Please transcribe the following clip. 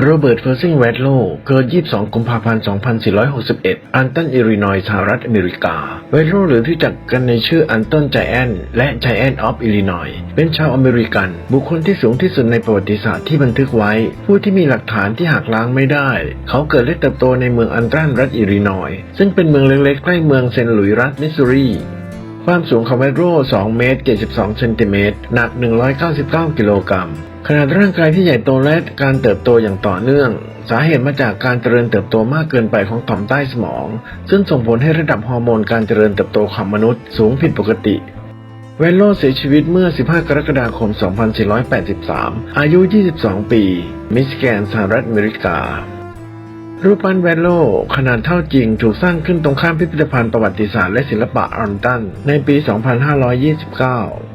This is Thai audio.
โรเบิร์ตเฟอร์ซิงแวดโลเกิด 22 กุมภาพันธ์ 2461 อันตัน อิลลินอยสหรัฐอเมริกา แวดโลหรือที่จักกันในชื่ออันตันไจแอนและไจแอนออฟ อิลลินอยเป็นชาวอเมริกัน บุคคลที่สูงที่สุดในประวัติศาสตร์ที่บันทึกไว้ ผู้ที่มีหลักฐานที่หักล้างไม่ได้ เขาเกิดและเติบโตในเมืองอันตันรัฐอิลลินอยซึ่งเป็นเมืองเล็กๆใกล้เมืองเซนต์หลุยส์รัฐมิสซูรี ความสูงของแวดโร2เมตร72เซนติเมตรหนัก 199 กิโลกรัม ขนาดร่างกายที่ใหญ่โตและการเติบโตอย่างต่อเนื่อง สาเหตุมาจากการเจริญเติบโตมากเกินไปของต่อมใต้สมอง ซึ่งส่งผลให้ระดับฮอร์โมนการเจริญเติบโตของมนุษย์สูงผิดปกติ เวลโลเสียชีวิตเมื่อ 15 กรกฎาคม 2483 อายุ 22 ปี มิสแกนสหรัฐอเมริกา รูปปั้นแวนโลขนาดเท่าจริงถูกสร้างขึ้นตรงข้ามพิพิธภัณฑ์ประวัติศาสตร์และศิลปะอันตันในปี 2529